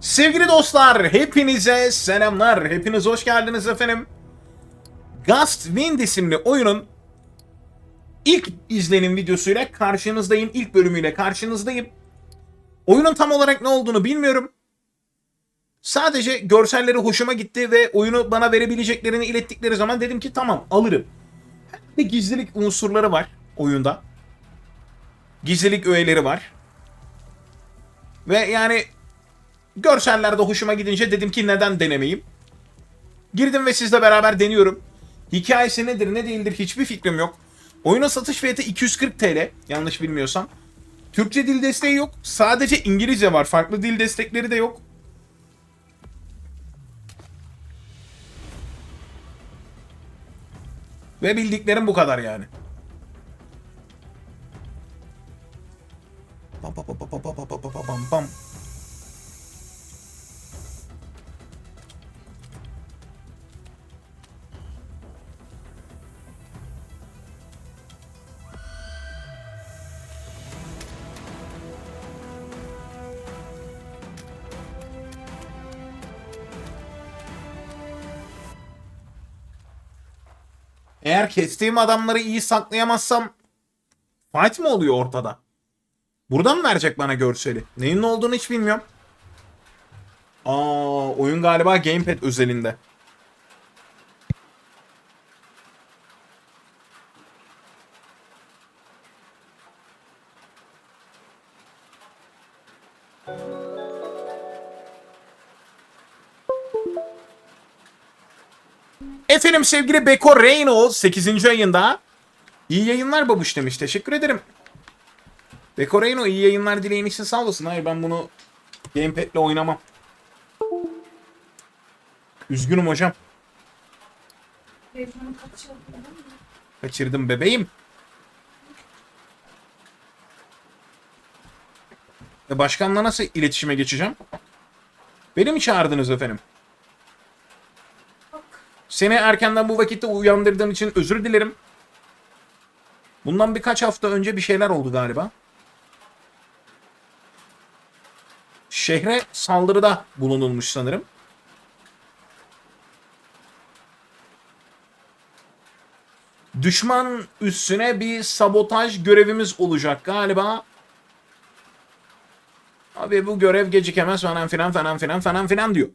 Sevgili dostlar, hepinize selamlar. Hepiniz hoş geldiniz efendim. Gust Wind isimli oyunun ilk izlenim videosuyla karşınızdayım. İlk bölümüyle karşınızdayım. Oyunun tam olarak ne olduğunu bilmiyorum. Sadece görselleri hoşuma gitti ve oyunu bana verebileceklerini ilettikleri zaman dedim ki tamam alırım. Ve gizlilik unsurları var oyunda. Gizlilik öğeleri var. Ve yani görsellerde hoşuma gidince dedim ki neden denemeyeyim. Girdim ve sizle beraber deniyorum. Hikayesi nedir ne değildir hiçbir fikrim yok. Oyunun satış fiyatı 240 TL yanlış bilmiyorsam. Türkçe dil desteği yok. Sadece İngilizce var. Farklı dil destekleri de yok. Ve bildiklerim bu kadar yani. Pam pam pam pam pam pam pam pam pam Eğer kestiğim adamları iyi saklayamazsam fight mı oluyor ortada? Buradan mı verecek bana görseli? Neyin ne olduğunu hiç bilmiyorum. Aa, oyun galiba gamepad özelinde. Sevgili Beko Reynolds 8. ayında iyi yayınlar babuş demiş. Teşekkür ederim. Beko Reyno iyi yayınlar dileğin için sağ olasın. Hayır ben bunu gamepad'le oynamam. Üzgünüm hocam. Kaçırdım bebeğim. Başkanla nasıl iletişime geçeceğim? Beni mi çağırdınız efendim? Seni erkenden bu vakitte uyandırdığım için özür dilerim. Bundan birkaç hafta önce bir şeyler oldu galiba. Şehre saldırıda bulunulmuş sanırım. Düşman üstüne bir sabotaj görevimiz olacak galiba. Abi bu görev gecikemez falan filan falan filan falan filan diyor.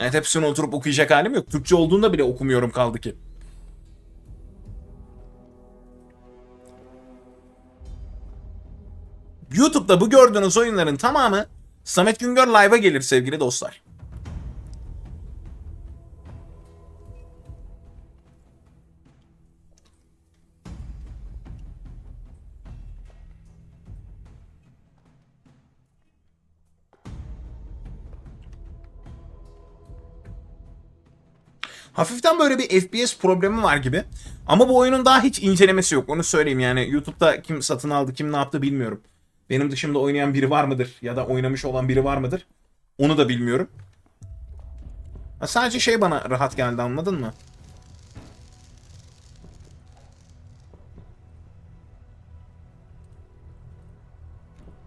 Evet hepsini oturup okuyacak halim yok. Türkçe olduğunda bile okumuyorum kaldı ki. YouTube'da bu gördüğünüz oyunların tamamı Samet Güngör Live'a gelir sevgili dostlar. Hafiften böyle bir FPS problemi var gibi. Ama bu oyunun daha hiç incelemesi yok. Onu söyleyeyim yani. YouTube'da kim satın aldı, kim ne yaptı bilmiyorum. Benim dışımda oynayan biri var mıdır? Ya da oynamış olan biri var mıdır? Onu da bilmiyorum. Ha, sadece şey bana rahat geldi anladın mı?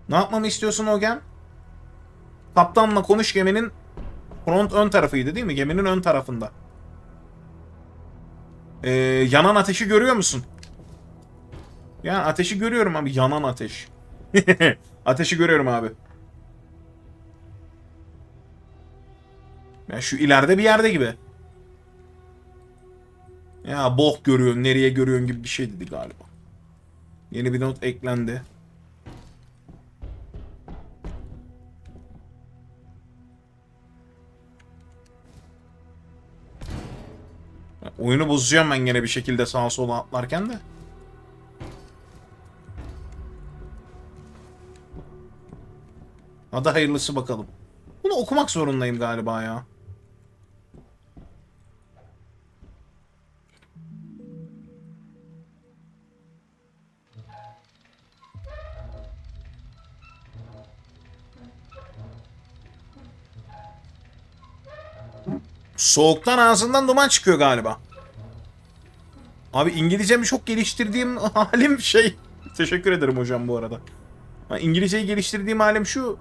Ne yapmamı istiyorsun Ogen? Kaptanla konuş geminin front ön tarafıydı değil mi? Geminin ön tarafında. Ee, yanan ateşi görüyor musun? Ya ateşi görüyorum abi. Yanan ateş. ateşi görüyorum abi. Ya şu ileride bir yerde gibi. Ya boh görüyorsun, nereye görüyorsun gibi bir şey dedi galiba. Yeni bir not eklendi. Oyunu bozacağım ben gene bir şekilde sağa sola atlarken de. Hadi hayırlısı bakalım. Bunu okumak zorundayım galiba ya. Soğuktan ağzından duman çıkıyor galiba. Abi İngilizcemi çok geliştirdiğim halim şey. Teşekkür ederim hocam bu arada. İngilizceyi geliştirdiğim halim şu.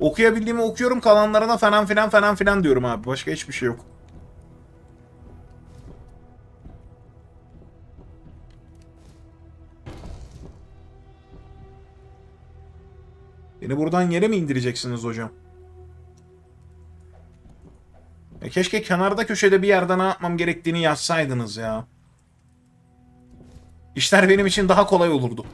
Okuyabildiğimi okuyorum kalanlarına falan filan falan filan diyorum abi. Başka hiçbir şey yok. Beni buradan yere mi indireceksiniz hocam? Ya keşke kenarda köşede bir yerde ne yapmam gerektiğini yazsaydınız ya. İşler benim için daha kolay olurdu.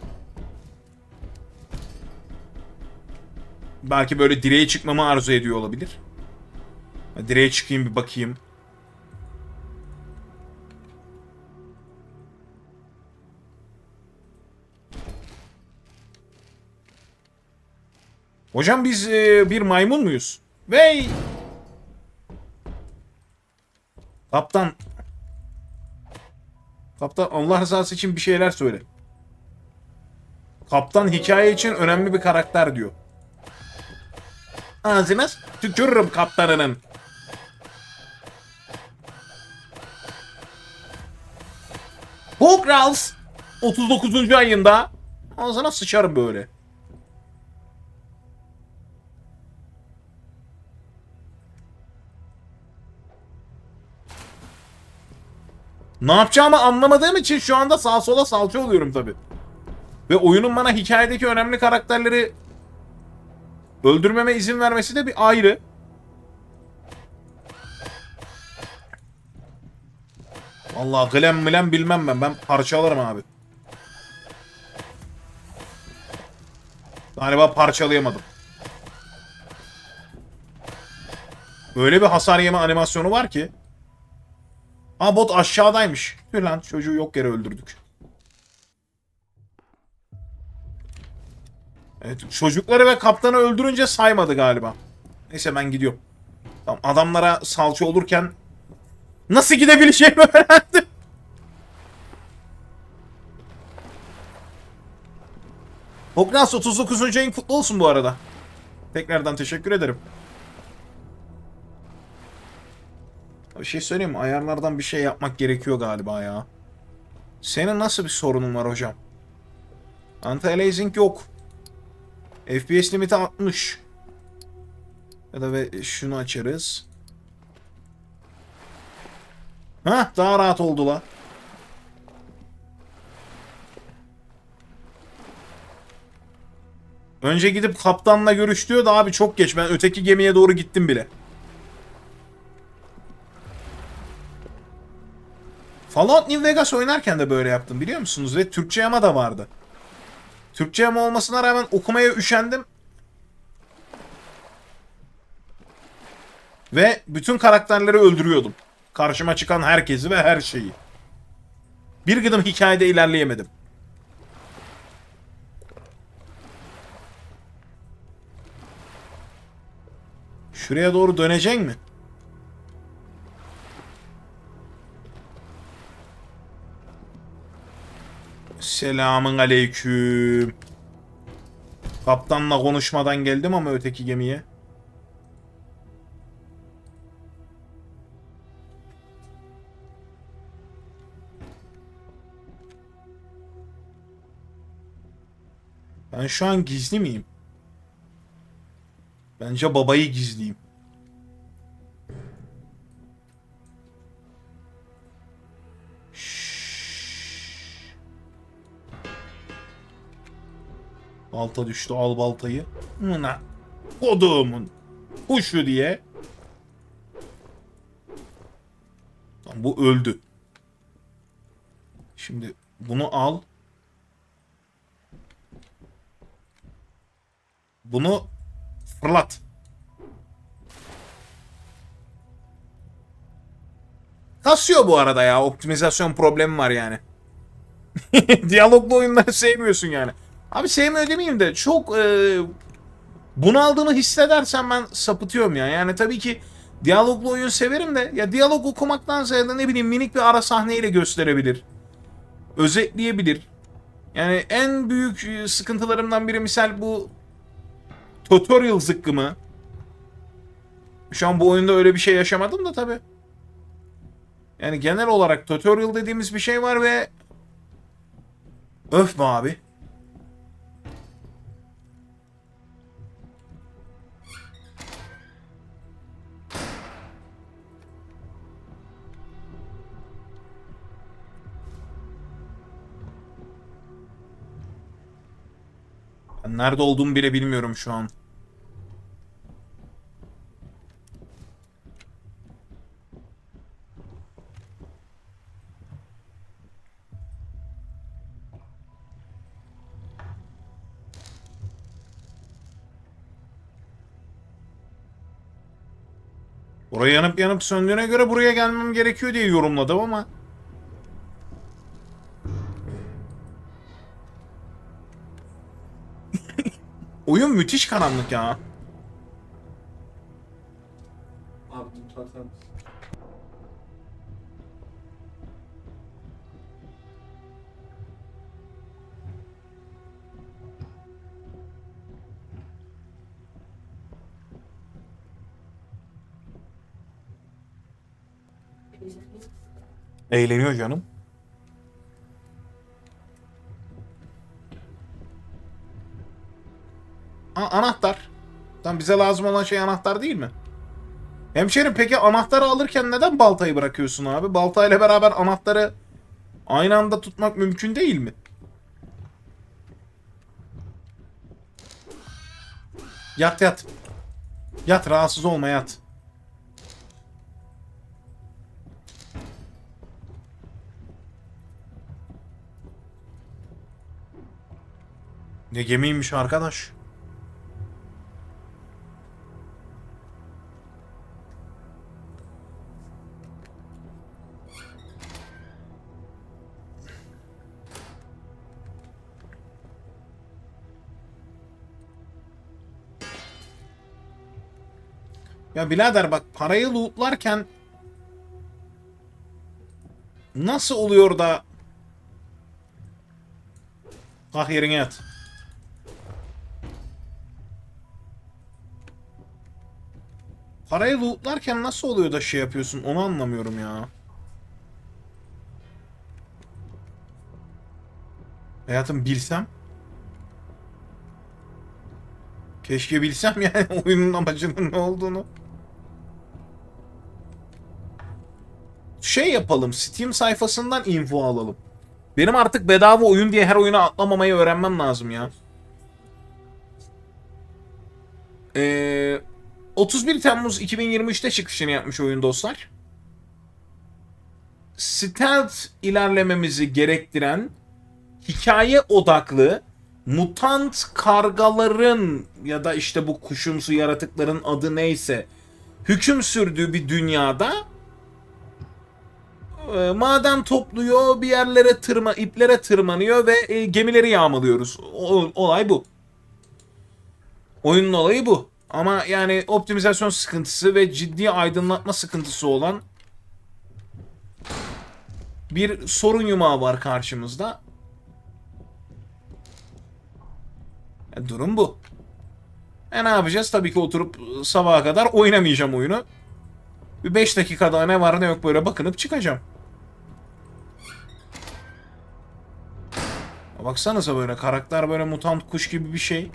Belki böyle direğe çıkmamı arzu ediyor olabilir. Direğe çıkayım bir bakayım. Hocam biz e, bir maymun muyuz? Vey! Kaptan. Kaptan Allah rızası için bir şeyler söyle. Kaptan hikaye için önemli bir karakter diyor. Ağzına tükürürüm kaptanının. Hulk Ralph 39. ayında ağzına sıçarım böyle. Ne yapacağımı anlamadığım için şu anda sağ sola salça oluyorum tabi. Ve oyunun bana hikayedeki önemli karakterleri öldürmeme izin vermesi de bir ayrı. Vallahi glem milem bilmem ben. Ben parçalarım abi. Galiba parçalayamadım. Öyle bir hasar yeme animasyonu var ki. Aa bot aşağıdaymış. Tüh lan çocuğu yok yere öldürdük. Evet çocukları ve kaptanı öldürünce saymadı galiba. Neyse ben gidiyorum. Tamam adamlara salça olurken nasıl gidebileceğimi öğrendim. Hognas 39. ayın kutlu olsun bu arada. Tekrardan teşekkür ederim. Bir şey söyleyeyim mi? Ayarlardan bir şey yapmak gerekiyor galiba ya. Senin nasıl bir sorunun var hocam? Anti-aliasing yok. FPS limiti 60. Ya da ve şunu açarız. Hah daha rahat oldu la. Önce gidip kaptanla görüş diyor da abi çok geç. Ben öteki gemiye doğru gittim bile. Fallout New Vegas oynarken de böyle yaptım biliyor musunuz? Ve Türkçe yama da vardı. Türkçe yama olmasına rağmen okumaya üşendim. Ve bütün karakterleri öldürüyordum. Karşıma çıkan herkesi ve her şeyi. Bir gıdım hikayede ilerleyemedim. Şuraya doğru dönecek mi? Selamın aleyküm. Kaptanla konuşmadan geldim ama öteki gemiye. Ben şu an gizli miyim? Bence babayı gizliyim. Balta düştü al baltayı. Mına. Koduğumun. Kuşu diye. Tamam, bu öldü. Şimdi bunu al. Bunu fırlat. Kasıyor bu arada ya. Optimizasyon problemi var yani. Diyaloglu oyunları sevmiyorsun yani. Abi sevmiyor demeyeyim de çok e, bunaldığını hissedersen ben sapıtıyorum ya. Yani tabii ki diyaloglu oyun severim de ya diyalog okumaktan ziyade ne bileyim minik bir ara sahneyle gösterebilir. Özetleyebilir. Yani en büyük e, sıkıntılarımdan biri misal bu tutorial zıkkımı. Şu an bu oyunda öyle bir şey yaşamadım da tabii. Yani genel olarak tutorial dediğimiz bir şey var ve öf be abi. Ben nerede olduğumu bile bilmiyorum şu an. Oraya yanıp yanıp söndüğüne göre buraya gelmem gerekiyor diye yorumladım ama. Müthiş karanlık ya. Abi sen misin? Eğleniyor canım. Bize lazım olan şey anahtar değil mi? Hemşerim peki anahtarı alırken neden baltayı bırakıyorsun abi? Baltayla beraber anahtarı aynı anda tutmak mümkün değil mi? Yat yat. Yat rahatsız olma yat. Ne gemiymiş arkadaş? Ya birader bak parayı lootlarken nasıl oluyor da Kalk yerine yat. Parayı lootlarken nasıl oluyor da şey yapıyorsun onu anlamıyorum ya. Hayatım bilsem. Keşke bilsem yani oyunun amacının ne olduğunu. Şey yapalım Steam sayfasından info alalım. Benim artık bedava oyun diye her oyuna atlamamayı öğrenmem lazım ya. Ee, 31 Temmuz 2023'te çıkışını yapmış oyun dostlar. Stealth ilerlememizi gerektiren hikaye odaklı mutant kargaların ya da işte bu kuşumsu yaratıkların adı neyse hüküm sürdüğü bir dünyada e, maden topluyor, bir yerlere tırma, iplere tırmanıyor ve e, gemileri yağmalıyoruz. O- olay bu. Oyunun olayı bu. Ama yani optimizasyon sıkıntısı ve ciddi aydınlatma sıkıntısı olan bir sorun yumağı var karşımızda. E, durum bu. E ne yapacağız? Tabii ki oturup e, sabaha kadar oynamayacağım oyunu. Bir 5 dakikada ne var ne yok böyle bakınıp çıkacağım. Baksanıza böyle karakter böyle mutant kuş gibi bir şey.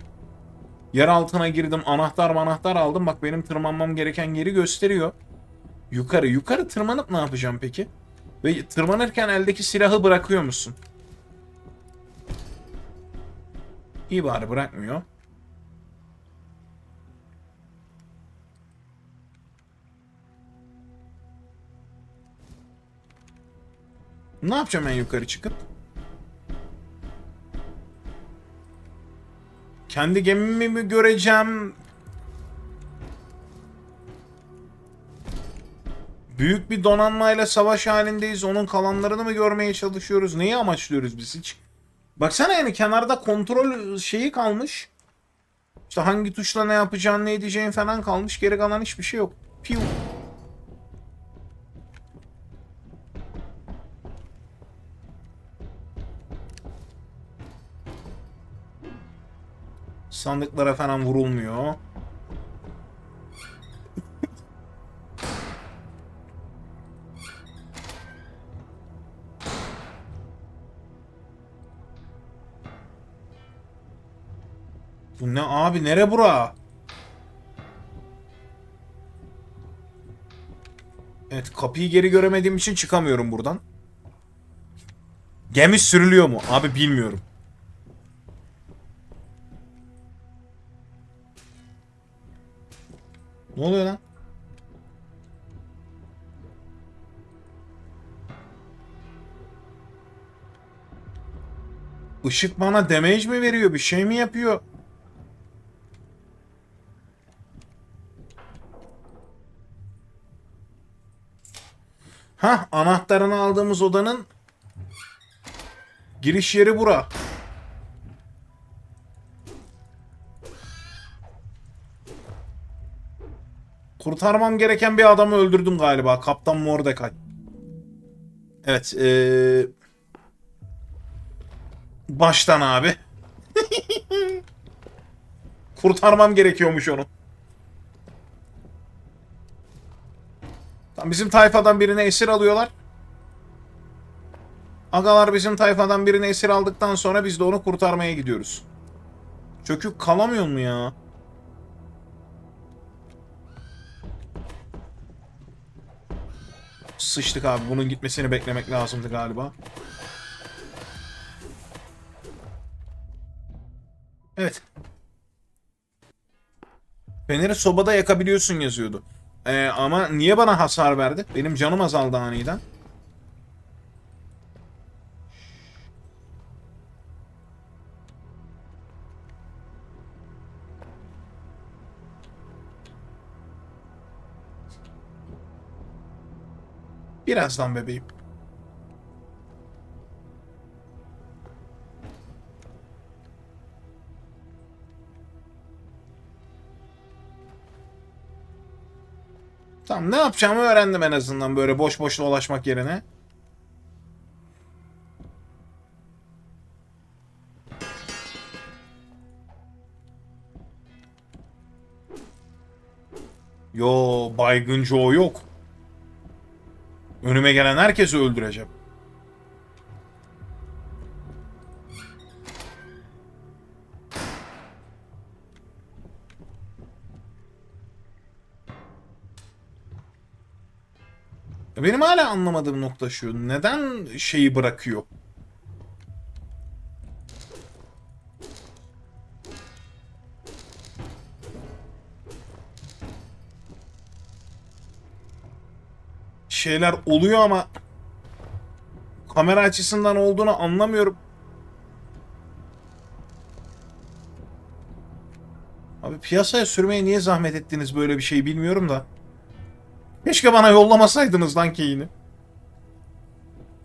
Yer altına girdim anahtar manahtar aldım. Bak benim tırmanmam gereken yeri gösteriyor. Yukarı yukarı tırmanıp ne yapacağım peki? Ve tırmanırken eldeki silahı bırakıyor musun? İyi bari bırakmıyor. Ne yapacağım ben yukarı çıkıp? Kendi gemimi mi göreceğim? Büyük bir donanmayla savaş halindeyiz. Onun kalanlarını mı görmeye çalışıyoruz? Neyi amaçlıyoruz biz hiç? Baksana yani kenarda kontrol şeyi kalmış. İşte hangi tuşla ne yapacağın, ne edeceğin falan kalmış. Geri kalan hiçbir şey yok. Piu. Sandıklara falan vurulmuyor. Bu ne abi nere bura? Evet kapıyı geri göremediğim için çıkamıyorum buradan. Gemi sürülüyor mu? Abi bilmiyorum. Oluyor lan? Işık bana damage mi veriyor? Bir şey mi yapıyor? Hah, anahtarını aldığımız odanın giriş yeri bura. Kurtarmam gereken bir adamı öldürdüm galiba. Kaptan Mordecai. Evet. Ee... Baştan abi. Kurtarmam gerekiyormuş onu. Tamam, bizim tayfadan birini esir alıyorlar. Agalar bizim tayfadan birini esir aldıktan sonra biz de onu kurtarmaya gidiyoruz. Çökük kalamıyor mu ya? Sıçtık abi. Bunun gitmesini beklemek lazımdı galiba. Evet. Feneri sobada yakabiliyorsun yazıyordu. Ee, ama niye bana hasar verdi? Benim canım azaldı aniden. Birazdan bebeğim. Tamam ne yapacağımı öğrendim en azından böyle boş boş dolaşmak yerine. Yo baygın Joe yok. Önüme gelen herkesi öldüreceğim. Benim hala anlamadığım nokta şu. Neden şeyi bırakıyor? Şeyler oluyor ama kamera açısından olduğunu anlamıyorum. Abi piyasaya sürmeye niye zahmet ettiniz böyle bir şey bilmiyorum da. Keşke bana yollamasaydınız lan keyini.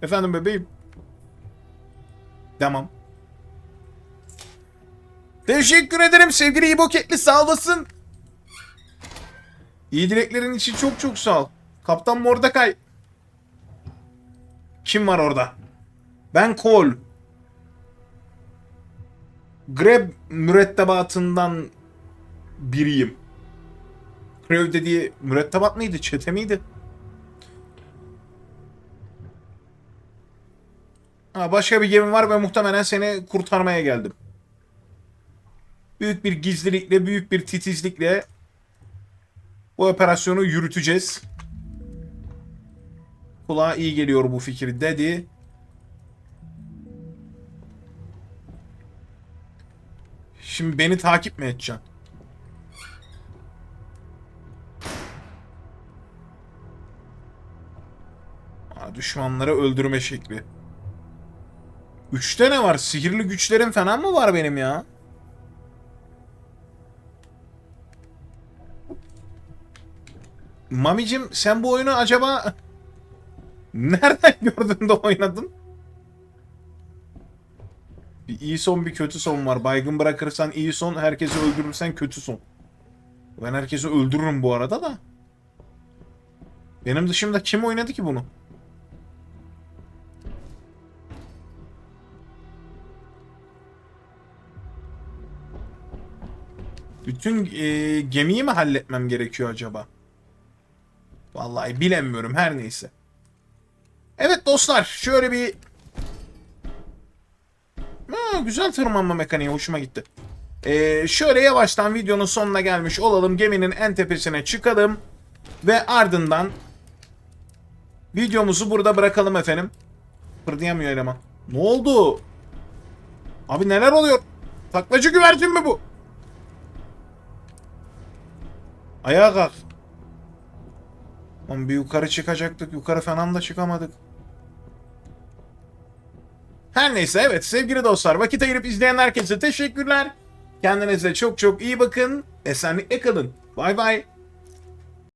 Efendim bebeğim. Tamam. Teşekkür ederim sevgili İboketli sağ olasın. İyi dileklerin için çok çok sağ ol. Kaptan Mordecai. Kim var orada? Ben Cole. Grab mürettebatından biriyim. Krev dediği mürettebat mıydı? Çete miydi? Ha, başka bir gemi var ve muhtemelen seni kurtarmaya geldim. Büyük bir gizlilikle, büyük bir titizlikle bu operasyonu yürüteceğiz. Kulağa iyi geliyor bu fikir dedi. Şimdi beni takip mi edeceksin? Ha, düşmanları öldürme şekli. Üçte ne var? Sihirli güçlerim falan mı var benim ya? Mamicim sen bu oyunu acaba nereden gördün de oynadın? Bir iyi son bir kötü son var. Baygın bırakırsan iyi son, herkesi öldürürsen kötü son. Ben herkesi öldürürüm bu arada da. Benim dışımda kim oynadı ki bunu? Bütün e, gemiyi mi halletmem gerekiyor acaba? Vallahi bilemiyorum her neyse. Evet dostlar şöyle bir ha, güzel tırmanma mekaniği hoşuma gitti. Ee, şöyle yavaştan videonun sonuna gelmiş olalım. Geminin en tepesine çıkalım. Ve ardından videomuzu burada bırakalım efendim. Fırdayamıyor eleman. Ne oldu? Abi neler oluyor? Taklacı güvercin mi bu? Ayağa kalk. Lan bir yukarı çıkacaktık. Yukarı falan da çıkamadık. Her neyse evet sevgili dostlar vakit ayırıp izleyen herkese teşekkürler. Kendinize çok çok iyi bakın. Esenlikle kalın. Bay bay.